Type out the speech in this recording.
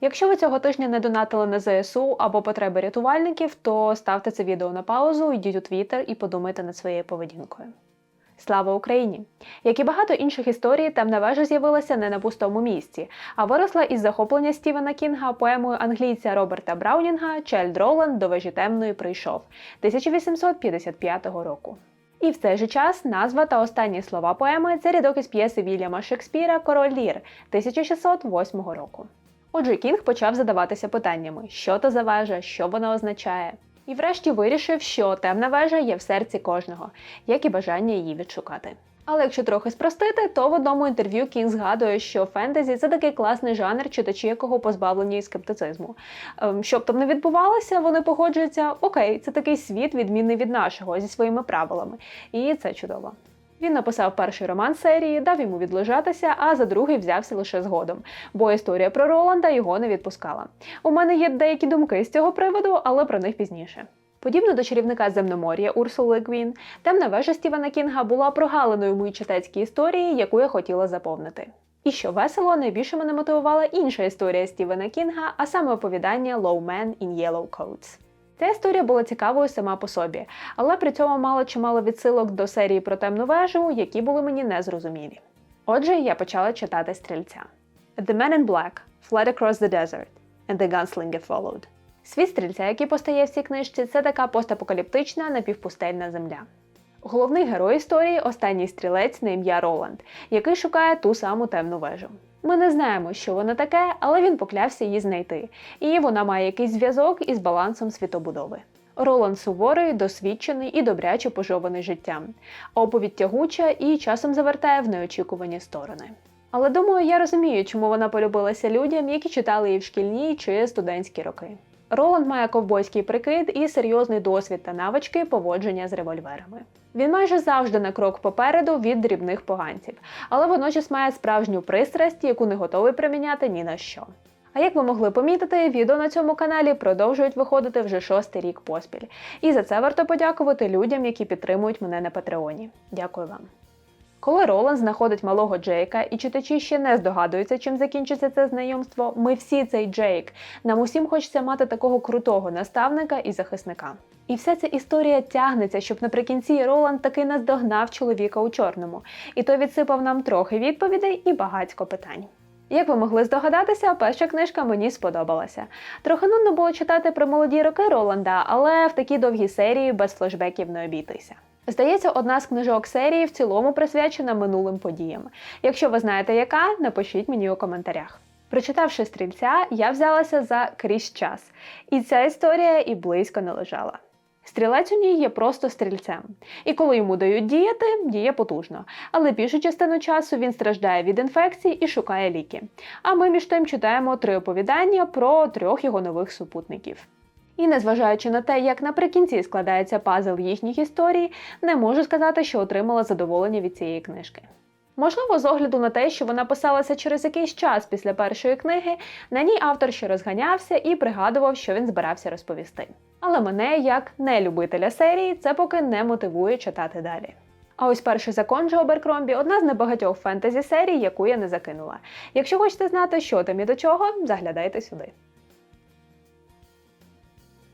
Якщо ви цього тижня не донатили на ЗСУ або потреби рятувальників, то ставте це відео на паузу, йдіть у Твіттер і подумайте над своєю поведінкою. Слава Україні! Як і багато інших історій, темна вежа з'явилася не на пустому місці, а виросла із захоплення Стівена Кінга поемою англійця Роберта Браунінга Чельд Роланд до вежі темної прийшов 1855 року. І в цей же час назва та останні слова поеми це рядок із п'єси Вільяма Шекспіра Король Лір 1608 року. Отже, Кінг почав задаватися питаннями, що то за вежа, що вона означає. І врешті вирішив, що темна вежа є в серці кожного, як і бажання її відшукати. Але якщо трохи спростити, то в одному інтерв'ю Кінг згадує, що фентезі це такий класний жанр, читачі якого позбавлені скептицизму. Ем, Щоб там не відбувалося, вони погоджуються, окей, це такий світ, відмінний від нашого, зі своїми правилами. І це чудово. Він написав перший роман серії, дав йому відлежатися, а за другий взявся лише згодом, бо історія про Роланда його не відпускала. У мене є деякі думки з цього приводу, але про них пізніше. Подібно до чарівника земномор'я Урсули Гвін, темна вежа Стівена Кінга була прогалиною в моїй читацькій історії, яку я хотіла заповнити. І що весело, найбільше мене мотивувала інша історія Стівена Кінга, а саме оповідання Low Man in Yellow Coats. Ця історія була цікавою сама по собі, але при цьому мало чимало відсилок до серії про темну вежу, які були мені незрозумілі. Отже, я почала читати стрільця. The man in black fled across the desert, and the gunslinger followed. Світ стрільця, який постає в цій книжці, це така постапокаліптична напівпустельна земля. Головний герой історії останній стрілець на ім'я Роланд, який шукає ту саму темну вежу. Ми не знаємо, що воно таке, але він поклявся її знайти, і вона має якийсь зв'язок із балансом світобудови. Роланд суворий, досвідчений і добряче пожований життям, оповідь тягуча і часом завертає в неочікувані сторони. Але думаю, я розумію, чому вона полюбилася людям, які читали її в шкільні чи студентські роки. Роланд має ковбойський прикид і серйозний досвід та навички поводження з револьверами. Він майже завжди на крок попереду від дрібних поганців, але водночас має справжню пристрасть, яку не готовий приміняти ні на що. А як ви могли помітити, відео на цьому каналі продовжують виходити вже шостий рік поспіль. І за це варто подякувати людям, які підтримують мене на Патреоні. Дякую вам. Коли Роланд знаходить малого Джейка, і читачі ще не здогадуються, чим закінчиться це знайомство, ми всі цей Джейк. Нам усім хочеться мати такого крутого наставника і захисника. І вся ця історія тягнеться, щоб наприкінці Роланд таки наздогнав чоловіка у чорному, і той відсипав нам трохи відповідей і багатько питань. Як ви могли здогадатися, перша книжка мені сподобалася. Трохи нудно було читати про молоді роки Роланда, але в такій довгій серії без флешбеків не обійтися. Здається, одна з книжок серії в цілому присвячена минулим подіям. Якщо ви знаєте, яка, напишіть мені у коментарях. Прочитавши стрільця, я взялася за крізь час, і ця історія і близько не лежала. Стрілець у ній є просто стрільцем, і коли йому дають діяти, діє потужно. Але більшу частину часу він страждає від інфекцій і шукає ліки. А ми між тим читаємо три оповідання про трьох його нових супутників. І незважаючи на те, як наприкінці складається пазл їхніх історій, не можу сказати, що отримала задоволення від цієї книжки. Можливо, з огляду на те, що вона писалася через якийсь час після першої книги, на ній автор ще розганявся і пригадував, що він збирався розповісти. Але мене, як нелюбителя серії, це поки не мотивує читати далі. А ось перший закон Джо Беркромбі одна з небагатьох фентезі серій, яку я не закинула. Якщо хочете знати, що там і до чого, заглядайте сюди.